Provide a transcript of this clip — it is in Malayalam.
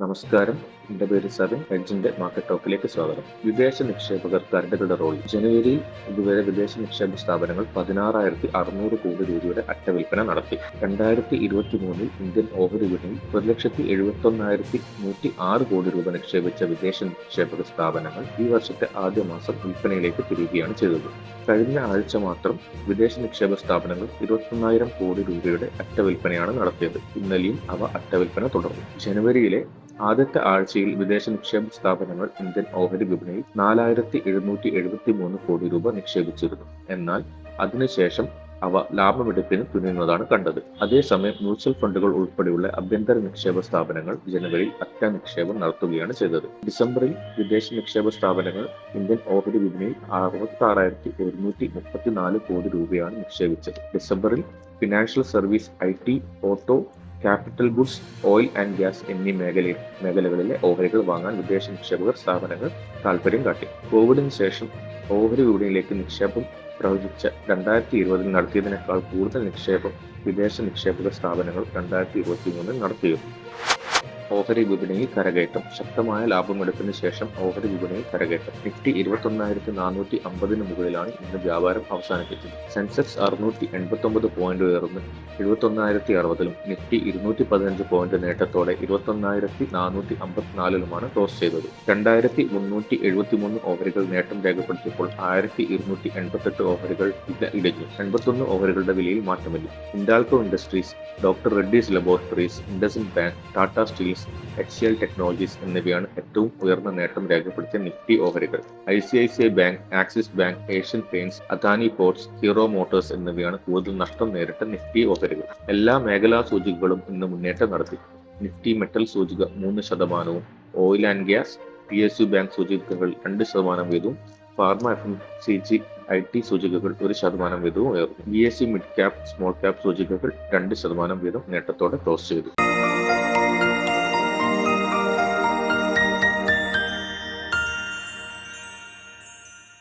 നമസ്കാരം. എന്റെ പേര് സബിൻ. എഡ്ജിന്റെ മാർക്കറ്റ് ടോക്കിലേക്ക് സ്വാഗതം. വിദേശ നിക്ഷേപകർ കരടുകളുടെ റോൾ. ജനുവരിയിൽ ഇതുവരെ വിദേശ നിക്ഷേപ സ്ഥാപനങ്ങൾ പതിനാറായിരത്തി അറുന്നൂറ് കോടി രൂപയുടെ അറ്റവിൽപ്പന നടത്തി. രണ്ടായിരത്തി ഇരുപത്തി മൂന്നിൽ ഇന്ത്യൻ ഓഹരി വിപണിയിൽ ഒരു ലക്ഷത്തി എഴുപത്തി ഒന്നായിരത്തി നൂറ്റി ആറ് കോടി രൂപ നിക്ഷേപിച്ച വിദേശ നിക്ഷേപക സ്ഥാപനങ്ങൾ ഈ വർഷത്തെ ആദ്യ മാസം വിൽപ്പനയിലേക്ക് തിരികുകയാണ് ചെയ്തത്. കഴിഞ്ഞ ആഴ്ച മാത്രം വിദേശ നിക്ഷേപ സ്ഥാപനങ്ങൾ ഇരുപത്തൊന്നായിരം കോടി രൂപയുടെ അറ്റവിൽപ്പനയാണ് നടത്തിയത്. ഇന്നലെയും അവ അറ്റവിൽപ്പന തുടർന്നു. ജനുവരിയിലെ ആദ്യത്തെ ആഴ്ചയിൽ വിദേശ നിക്ഷേപ സ്ഥാപനങ്ങൾ ഇന്ത്യൻ ഓഹരി വിപണിയിൽ നാലായിരത്തി എഴുന്നൂറ്റി എഴുപത്തി മൂന്ന് കോടി രൂപ നിക്ഷേപിച്ചിരുന്നു. എന്നാൽ അതിനുശേഷം അവ ലാഭമെടുപ്പിന് തുനിയുന്നതാണ് കണ്ടത്. അതേസമയം മ്യൂച്വൽ ഫണ്ടുകൾ ഉൾപ്പെടെയുള്ള അഭ്യന്തര നിക്ഷേപ സ്ഥാപനങ്ങൾ ജനുവരിയിൽ അറ്റ നിക്ഷേപം നടത്തുകയാണ് ചെയ്തത്. ഡിസംബറിൽ വിദേശ നിക്ഷേപ സ്ഥാപനങ്ങൾ ഇന്ത്യൻ ഓഹരി വിപണിയിൽ അറുപത്തി ആറായിരത്തി ഒരുന്നൂറ്റി മുപ്പത്തിനാല് കോടി രൂപയാണ് നിക്ഷേപിച്ചത്. ഡിസംബറിൽ financial service I T auto capital goods oil and gas എന്നീ മേഖലയിൽ മേഖലകളിലെ ഓഹരികൾ വാങ്ങാൻ വിദേശ നിക്ഷേപകർ സ്ഥാപനങ്ങൾ താൽപര്യം കാട്ടി. കോവിഡിന് ശേഷം ഓഹരി വിപണിയിലേക്ക് നിക്ഷേപം പ്രവചിച്ച രണ്ടായിരത്തി ഇരുപതിൽ നടത്തിയതിനേക്കാൾ കൂടുതൽ നിക്ഷേപം വിദേശ നിക്ഷേപക സ്ഥാപനങ്ങൾ രണ്ടായിരത്തി ഇരുപത്തി മൂന്നിൽ നടത്തിയിരുന്നു. ഓഹരി വിപണിയിൽ കരകയറ്റം. ശക്തമായ ലാഭമെടുപ്പിന് ശേഷം ഓഹരി വിപണിയിൽ കരകയറ്റം. നിഫ്റ്റി ഇരുപത്തൊന്നായിരത്തി നാനൂറ്റി അമ്പതിന് മുകളിലാണ് ഇന്ന് വ്യാപാരം അവസാനിപ്പിച്ചത്. സെൻസെക്സ് അറുന്നൂറ്റി എൺപത്തി ഒമ്പത് പോയിന്റ് ഉയർന്ന് എഴുപത്തൊന്നായിരത്തി അറുപതിലും നിഫ്റ്റി ഇരുന്നൂറ്റി പതിനഞ്ച് പോയിന്റ് നേട്ടത്തോടെ ഇരുപത്തൊന്നായിരത്തി നാനൂറ്റി അമ്പത്തിനാലിലുമാണ് ക്ലോസ് ചെയ്തത്. രണ്ടായിരത്തി മുന്നൂറ്റി എഴുപത്തി മൂന്ന് ഓഹരികൾ നേട്ടം രേഖപ്പെടുത്തിയപ്പോൾ ആയിരത്തി ഇരുന്നൂറ്റി എൺപത്തെട്ട് ഓഹരികൾ ഇട- ഇടിഞ്ഞു. എൺപത്തൊന്ന് ഓഹരികളുടെ വിലയിൽ മാറ്റമില്ല. Hindalco industries doctor Reddy's laboratories IndusInd bank Tata steels H L technologies എന്നിവയാണ് ഏറ്റവും ഉയർന്ന നേട്ടം രേഖപ്പെടുത്തിയ നിഫ്റ്റി ഓഹരികൾ. I C I C I bank Axis bank Asian paints Adani ports Hero motors എന്നിവയാണ് കൂടുതൽ നഷ്ടം നേരിട്ട നിഫ്റ്റി ഓഹരികൾ. എല്ലാ മേഖലാ സൂചികകളും ഇന്ന് മുന്നേറ്റം നടത്തി നിഫ്റ്റി മെറ്റൽ സൂചിക മൂന്ന് ശതമാനവും oil and gas P S U bank സൂചികകൾ രണ്ട് ശതമാനം വീതവും pharma F M C G I T സൂചികകൾ ഒരു ശതമാനം വീതവും ഉയർന്നു. B S C mid cap small cap സൂചികകൾ രണ്ട് ശതമാനം വീതം നേട്ടത്തോടെ ക്ലോസ് ചെയ്തു.